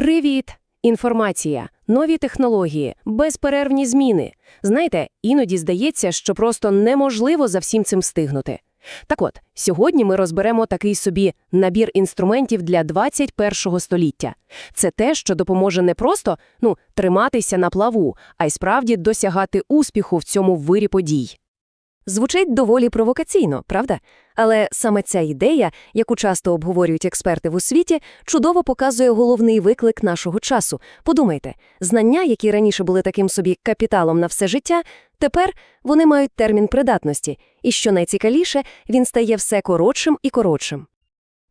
Привіт! Інформація, нові технології, безперервні зміни. Знаєте, іноді здається, що просто неможливо за всім цим встигнути. Так от, сьогодні ми розберемо такий собі набір інструментів для 21 століття. Це те, що допоможе не просто ну, триматися на плаву, а й справді досягати успіху в цьому вирі подій. Звучить доволі провокаційно, правда? Але саме ця ідея, яку часто обговорюють експерти в освіті, чудово показує головний виклик нашого часу. Подумайте, знання, які раніше були таким собі капіталом на все життя, тепер вони мають термін придатності, і що найцікавіше, він стає все коротшим і коротшим.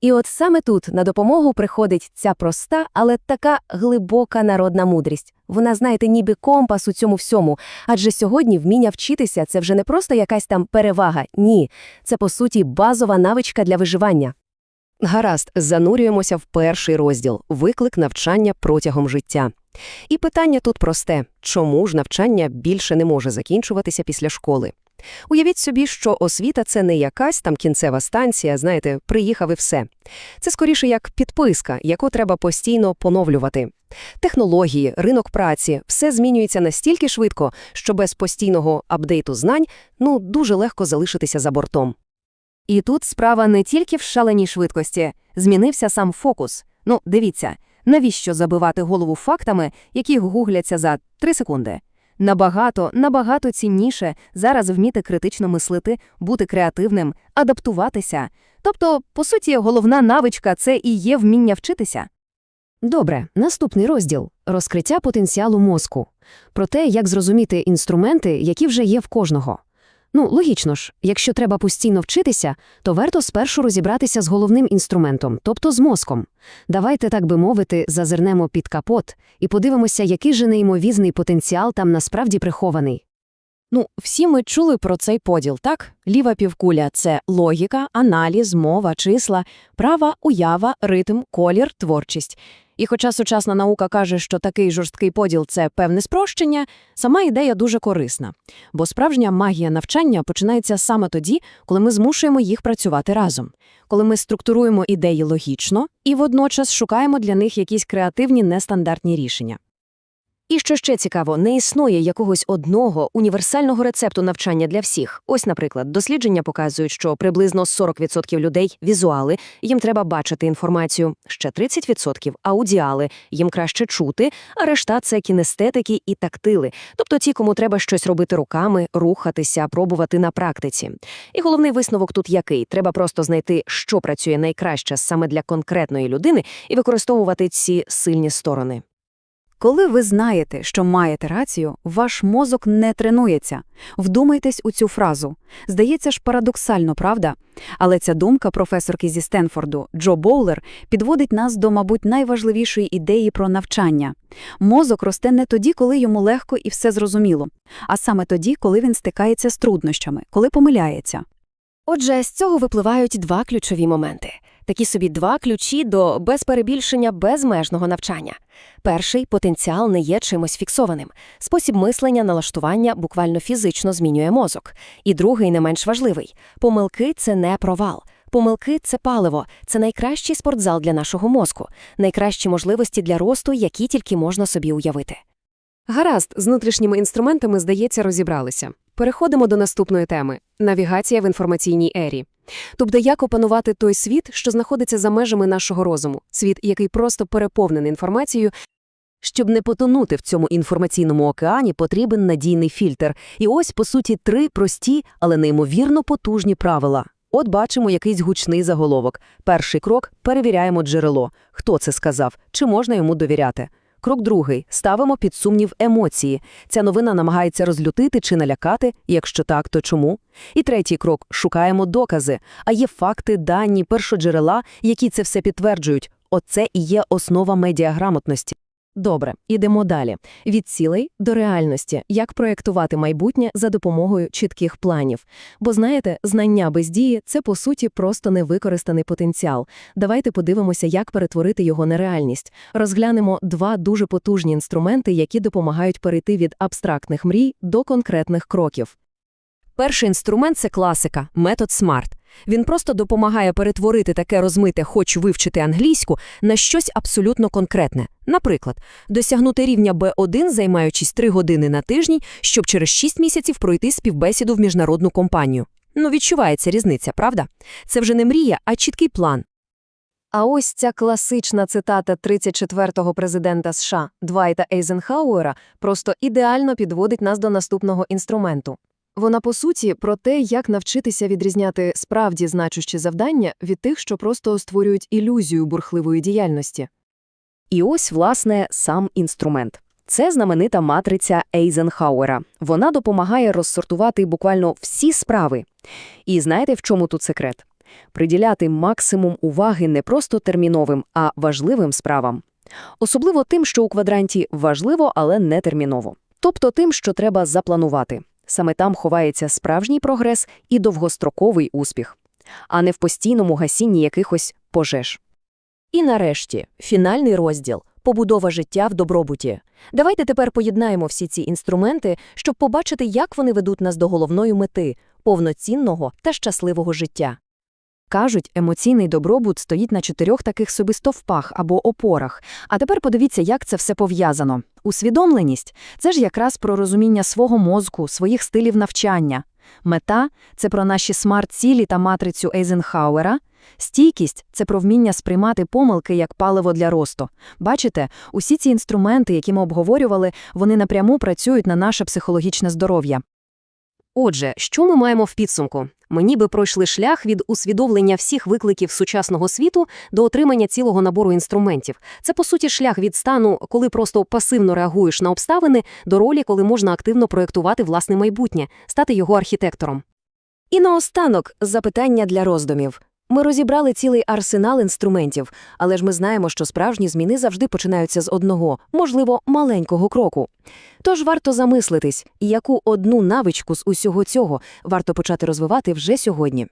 І от саме тут на допомогу приходить ця проста, але така глибока народна мудрість. Вона, знаєте, ніби компас у цьому всьому. Адже сьогодні вміння вчитися це вже не просто якась там перевага. Ні, це по суті базова навичка для виживання. Гаразд, занурюємося в перший розділ виклик навчання протягом життя. І питання тут просте чому ж навчання більше не може закінчуватися після школи? Уявіть собі, що освіта це не якась там кінцева станція, знаєте, приїхав і все. Це скоріше як підписка, яку треба постійно поновлювати. Технології, ринок праці все змінюється настільки швидко, що без постійного апдейту знань ну дуже легко залишитися за бортом. І тут справа не тільки в шаленій швидкості, змінився сам фокус. Ну, дивіться, навіщо забивати голову фактами, які гугляться за 3 секунди? Набагато, набагато цінніше зараз вміти критично мислити, бути креативним, адаптуватися. Тобто, по суті, головна навичка це і є вміння вчитися. Добре, наступний розділ розкриття потенціалу мозку. Про те, як зрозуміти інструменти, які вже є в кожного. Ну, логічно ж, якщо треба постійно вчитися, то варто спершу розібратися з головним інструментом, тобто з мозком. Давайте, так би мовити, зазирнемо під капот і подивимося, який же неймовізний потенціал там насправді прихований. Ну, всі ми чули про цей поділ, так? Ліва півкуля – це логіка, аналіз, мова, числа, права, уява, ритм, колір, творчість. І хоча сучасна наука каже, що такий жорсткий поділ – це певне спрощення, сама ідея дуже корисна. Бо справжня магія навчання починається саме тоді, коли ми змушуємо їх працювати разом. Коли ми структуруємо ідеї логічно і водночас шукаємо для них якісь креативні нестандартні рішення. І що ще цікаво, не існує якогось одного універсального рецепту навчання для всіх. Ось, наприклад, дослідження показують, що приблизно 40% людей візуали, їм треба бачити інформацію, ще 30% аудіали, їм краще чути, а решта це кінестетики і тактили, тобто ті, кому треба щось робити руками, рухатися, пробувати на практиці. І головний висновок тут який? Треба просто знайти, що працює найкраще саме для конкретної людини, і використовувати ці сильні сторони. Коли ви знаєте, що маєте рацію, ваш мозок не тренується. Вдумайтесь у цю фразу. Здається ж парадоксально, правда? Але ця думка професорки зі Стенфорду Джо Боулер підводить нас до, мабуть, найважливішої ідеї про навчання. Мозок росте не тоді, коли йому легко і все зрозуміло, а саме тоді, коли він стикається з труднощами, коли помиляється. Отже, з цього випливають два ключові моменти. Такі собі два ключі до без перебільшення безмежного навчання. Перший потенціал не є чимось фіксованим. Спосіб мислення, налаштування буквально фізично змінює мозок. І другий, не менш важливий помилки це не провал. Помилки це паливо, це найкращий спортзал для нашого мозку, найкращі можливості для росту, які тільки можна собі уявити. Гаразд, з внутрішніми інструментами, здається, розібралися. Переходимо до наступної теми навігація в інформаційній ері. Тобто, як опанувати той світ, що знаходиться за межами нашого розуму, світ, який просто переповнений інформацією. Щоб не потонути в цьому інформаційному океані, потрібен надійний фільтр. І ось, по суті, три прості, але неймовірно потужні правила. От бачимо якийсь гучний заголовок. Перший крок – перевіряємо джерело. Хто це сказав? Чи можна йому довіряти? Крок другий – ставимо під сумнів емоції. Ця новина намагається розлютити чи налякати, якщо так, то чому? І третій крок – шукаємо докази. А є факти, дані, першоджерела, які це все підтверджують. Оце і є основа медіаграмотності. Добре, ідемо далі. Від цілей до реальності, як проєктувати майбутнє за допомогою чітких планів. Бо знаєте, знання без дії це по суті просто невикористаний потенціал. Давайте подивимося, як перетворити його на реальність. Розглянемо два дуже потужні інструменти, які допомагають перейти від абстрактних мрій до конкретних кроків. Перший інструмент – це класика – метод SMART. Він просто допомагає перетворити таке розмите «хочу вивчити англійську» на щось абсолютно конкретне. Наприклад, досягнути рівня B1, займаючись 3 години на тиждень, щоб через 6 місяців пройти співбесіду в міжнародну компанію. Ну, відчувається різниця, правда? Це вже не мрія, а чіткий план. А ось ця класична цитата 34-го президента США Двайта Ейзенхауера просто ідеально підводить нас до наступного інструменту. Вона, по суті, про те, як навчитися відрізняти справді значущі завдання від тих, що просто створюють ілюзію бурхливої діяльності. І ось, власне, сам інструмент. Це знаменита матриця Ейзенхауера. Вона допомагає розсортувати буквально всі справи. І знаєте, в чому тут секрет? Приділяти максимум уваги не просто терміновим, а важливим справам. Особливо тим, що у квадранті важливо, але не терміново. Тобто тим, що треба запланувати. Саме там ховається справжній прогрес і довгостроковий успіх, а не в постійному гасінні якихось пожеж. І нарешті, фінальний розділ – побудова життя в добробуті. Давайте тепер поєднаємо всі ці інструменти, щоб побачити, як вони ведуть нас до головної мети – повноцінного та щасливого життя. Кажуть, емоційний добробут стоїть на чотирьох таких собі стовпах або опорах. А тепер подивіться, як це все пов'язано. Усвідомленість – це ж якраз про розуміння свого мозку, своїх стилів навчання. Мета – це про наші смарт-цілі та матрицю Ейзенхауера. Стійкість – це про вміння сприймати помилки як паливо для росту. Бачите, усі ці інструменти, які ми обговорювали, вони напряму працюють на наше психологічне здоров'я. Отже, що ми маємо в підсумку? Ми ніби пройшли шлях від усвідомлення всіх викликів сучасного світу до отримання цілого набору інструментів. Це, по суті, шлях від стану, коли просто пасивно реагуєш на обставини, до ролі, коли можна активно проєктувати власне майбутнє, стати його архітектором. І наостанок запитання для роздумів. Ми розібрали цілий арсенал інструментів, але ж ми знаємо, що справжні зміни завжди починаються з одного, можливо, маленького кроку. Тож варто замислитись, яку одну навичку з усього цього варто почати розвивати вже сьогодні.